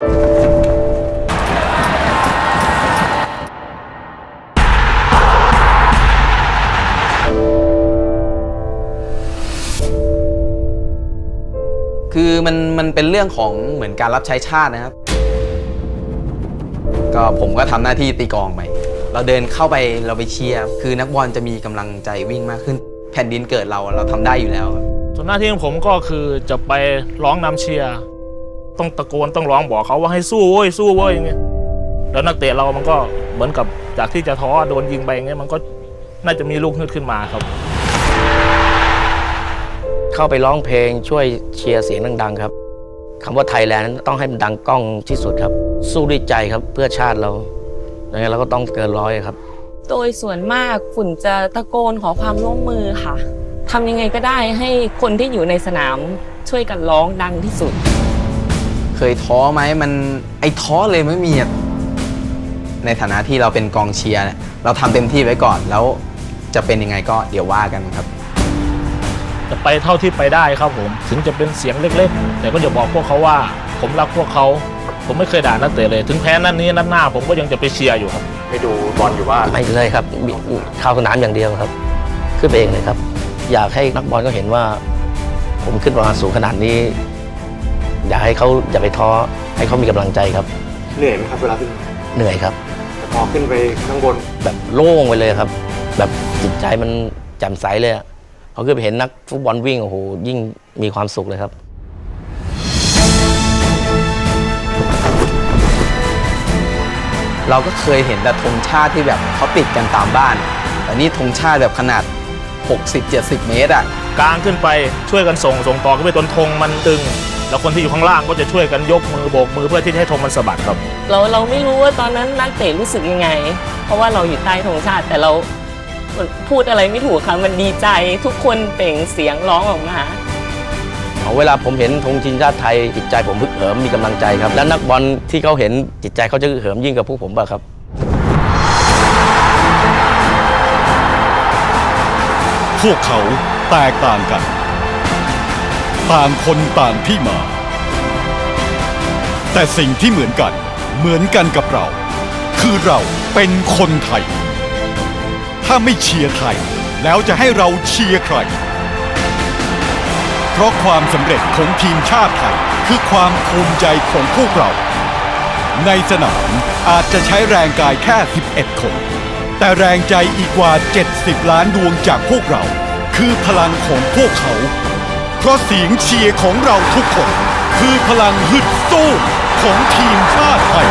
คือมันมันเป็นเรื่องของเหมือนการรับใช้ชาตินะครับ ก็ผมก็ทำหน้าที่ตีกองไป เราเดินเข้าไปเราไปเชียร์คือนักบอลจะมีกำลังใจวิ่งมากขึ้น แผ่นดินเกิดเราเราทำได้อยู่แล้วครับส่วนหน้าที่ของผมก็คือจะไปร้องนำเชียร์ ต้องตะโกนต้องร้องบอกเขาว่าให้สู้เว้ยสู้เว้ยอย่างเงี้ยแล้วนักเตะเรามันก็เหมือนกับจากที่จะท้อโดนยิงไปอย่างเงี้ยมันก็น่าจะมีลูกฮึดขึ้นมาครับ เข้าไปร้องเพลงช่วยเชียร์เสียงดังๆครับคำว่าไทยแลนด์นั้นต้องให้มันดังก้องที่สุดครับ สู้ด้วยใจครับเพื่อชาติเราอย่างนั้นเราก็ต้องเกินร้อยครับ โดยส่วนมากฝุ่นจะตะโกนขอความร่วมมือค่ะทำยังไงก็ได้ให้คนที่อยู่ในสนามช่วยกันร้องดังที่สุด เคยท้อไหมมันไอ้ท้อเลยไม่มีอะในฐานะที่เราเป็นกองเชียร์เนี่ยเราทำเต็มที่ไว้ก่อนแล้วจะเป็นยังไงก็เดี๋ยวว่ากันครับ จะไปเท่าที่ไปได้ครับผม ถึงจะเป็นเสียงเล็กๆ แต่ก็จะบอกพวกเขาว่า ผมรักพวกเขา ผมไม่เคยด่านักเตะเลย ถึงแพ้นัดนี้นัดหน้า ผมก็ยังจะไปเชียร์อยู่ครับ ไปดูบอลอยู่บ้านไม่เลยครับมีเข้าสนามอย่างเดียวครับ ขึ้นไปเองเลยครับ อยากให้นักบอลก็เห็นว่า ผมขึ้นมาสูงขนาดนี้ อยากให้เขาอย่าไปท้อให้เขามีกำลังใจครับ เหนื่อยไหมครับเวลาขึ้นเหนื่อยครับ แต่พอขึ้นไปข้างบนแบบโล่งไปเลยครับ แบบจิตใจมันแจ่มใสเลยอะพอขึ้นไปเห็นนักฟุตบอลวิ่งโอ้โหยิ่งมีความสุขเลยครับ เราก็เคยเห็นแต่ธงชาติที่แบบเขาติดกันตามบ้าน แต่นี่ธงชาติแบบขนาด 60-70 เมตรอะ กลางขึ้นไปช่วยกันส่งส่งต่อขึ้นไปจนธงมันตึง แล้วคนที่อยู่ข้างล่างก็จะช่วยกันยกมือโบกมือเพื่อที่จะให้ธงมันสะบัดครับ เราเราไม่รู้ว่าตอนนั้นนักเตะรู้สึกยังไง เพราะว่าเราอยู่ใต้ธงชาติแต่เราพูดอะไรไม่ถูกค่ะมันดีใจทุกคนเปล่งเสียงร้องออกมาเอาเวลาผมเห็นธงทีมชาติไทยจิตใจผมพึกเหิมมีกำลังใจครับ แล้วนักบอลที่เขาเห็นจิตใจเขาจะฮึกเหิมยิ่งกว่าพวกผมป่ะครับพวกเขาแตกต่างกัน ต่างคนต่างที่มา แต่สิ่งที่เหมือนกัน เหมือนกันกับเรา คือเราเป็นคนไทย ถ้าไม่เชียร์ไทย แล้วจะให้เราเชียร์ใคร เพราะความสำเร็จของทีมชาติไทย คือความภูมิใจของพวกเรา ในสนามอาจจะใช้แรงกายแค่ 11 คน แต่แรงใจอีกกว่า 70 ล้านดวงจากพวกเรา คือพลังของพวกเขา ราะเสียงเชียร์ของเราทุกคน คือพลังฮึดสู้ของทีมชาติไทย